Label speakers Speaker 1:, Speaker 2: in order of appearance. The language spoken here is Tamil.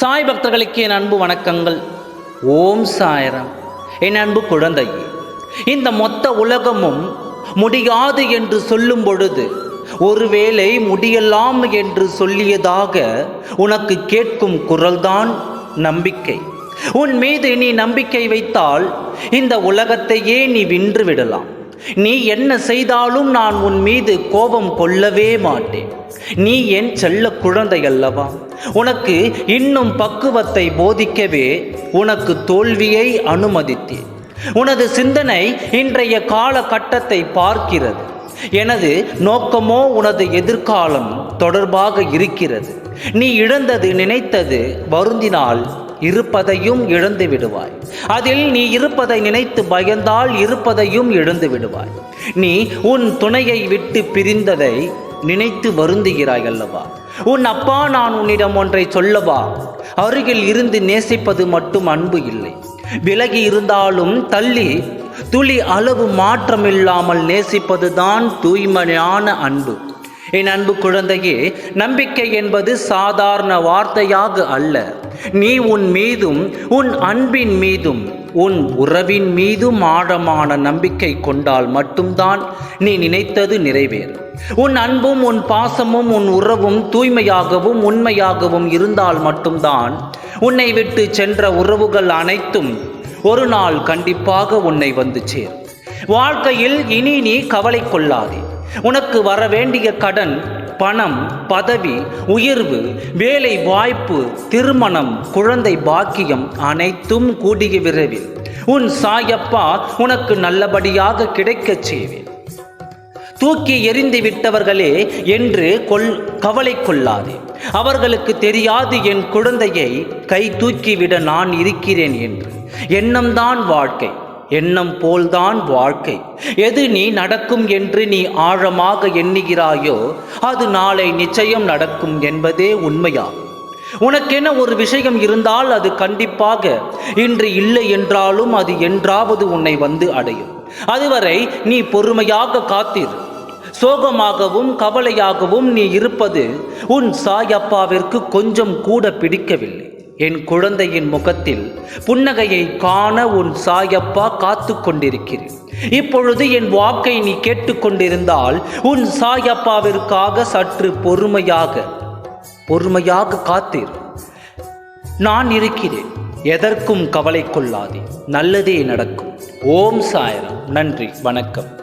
Speaker 1: சாய் பக்தர்களுக்கு என் அன்பு வணக்கங்கள். ஓம் சாயரம். என் அன்பு குழந்தையே இந்த மொத்த உலகமும் முடியாது என்று சொல்லும் பொழுது ஒருவேளை முடியலாம் என்று சொல்லியதாக உனக்கு கேட்கும் குரல்தான் நம்பிக்கை. உன் மீது நீ நம்பிக்கை வைத்தால் இந்த உலகத்தையே நீ வென்று விடலாம். நீ என்ன செய்தாலும் நான் உன் மீது கோபம் கொள்ளவே மாட்டேன். நீ என் செல்ல குழந்தை அல்லவா உனக்கு இன்னும் பக்குவத்தை போதிக்கவே உனக்கு தோல்வியை அனுமதித்தேன். உனது சிந்தனை இன்றைய காலகட்டத்தை பார்க்கிறது. எனது நோக்கமோ உனது எதிர்காலம் தொடர்பாக இருக்கிறது. நீ இழந்தது நினைத்தது வருந்தினால் இருப்பதையும் இழந்து விடுவாய். அதில் நீ இருப்பதை நினைத்து பயந்தால் இருப்பதையும் இழந்து விடுவாய். நீ உன் துணையை விட்டு பிரிந்ததை நினைத்து வருந்துகிறாய் அல்லவா? உன் அப்பா நான் உன்னிடம் ஒன்றை சொல்லவா? அருகில் இருந்து நேசிப்பது மட்டும் அன்பு இல்லை. விலகி இருந்தாலும் தள்ளி துளி அளவு மாற்றமில்லாமல் நேசிப்பதுதான் தூய்மையான அன்பு. என் அன்பு குழந்தையே நம்பிக்கை என்பது சாதாரண வார்த்தையாக அல்ல. நீ உன் மீதும் உன் அன்பின் மீதும் உன் உறவின் மீதும் ஆழமான நம்பிக்கை கொண்டால் மட்டும்தான் நீ நினைத்தது நிறைவேறும். உன் அன்பும் உன் பாசமும் உன் உறவும் தூய்மையாகவும் உண்மையாகவும் இருந்தால் மட்டும்தான் உன்னை விட்டு சென்ற உறவுகள் அனைத்தும் ஒரு நாள் கண்டிப்பாக உன்னை வந்து சேரும். வாழ்க்கையில் இனி நீ கவலை கொள்ளாதே. உனக்கு வர வேண்டிய கடன் பணம் பதவி உயர்வு வேலை வாய்ப்பு திருமணம் குழந்தை பாக்கியம் அனைத்தும் கூடிய விரைவில் உன் சாயப்பா உனக்கு நல்லபடியாக கிடைக்கச் செய்வேன். தூக்கி எறிந்து விட்டவர்களே என்று கொள் கவலை கொள்ளாதே. அவர்களுக்கு தெரியாது என் குழந்தையை கை தூக்கிவிட நான் இருக்கிறேன் என்று. எண்ணம்தான் வாழ்க்கை. எண்ணம் போல்தான் வாழ்க்கை. எது நீ நடக்கும் என்று நீ ஆழமாக எண்ணுகிறாயோ அது நாளை நிச்சயம் நடக்கும் என்பதே உண்மையாகும் உனக்கென ஒரு விஷயம் இருந்தால் அது கண்டிப்பாக இன்று இல்லை என்றாலும் அது என்றாவது உன்னை வந்து அடையும். அதுவரை நீ பொறுமையாக காத்திரு. சோகமாகவும் கவலையாகவும் நீ இருப்பது உன் சாயப்பாவிற்கு கொஞ்சம் கூட பிடிக்கவில்லை. என் குழந்தையின் முகத்தில் புன்னகையை காண உன் சாயப்பா காத்து கொண்டிருக்கிறேன் இப்பொழுது என் வாக்கை நீ கேட்டுக்கொண்டிருந்தால் உன் சாயப்பாவிற்காக சற்று பொறுமையாக பொறுமையாக காத்திரு. நான் இருக்கிறேன் எதற்கும் கவலை கொள்ளாதே நல்லதே நடக்கும். ஓம் சாயரம் நன்றி வணக்கம்.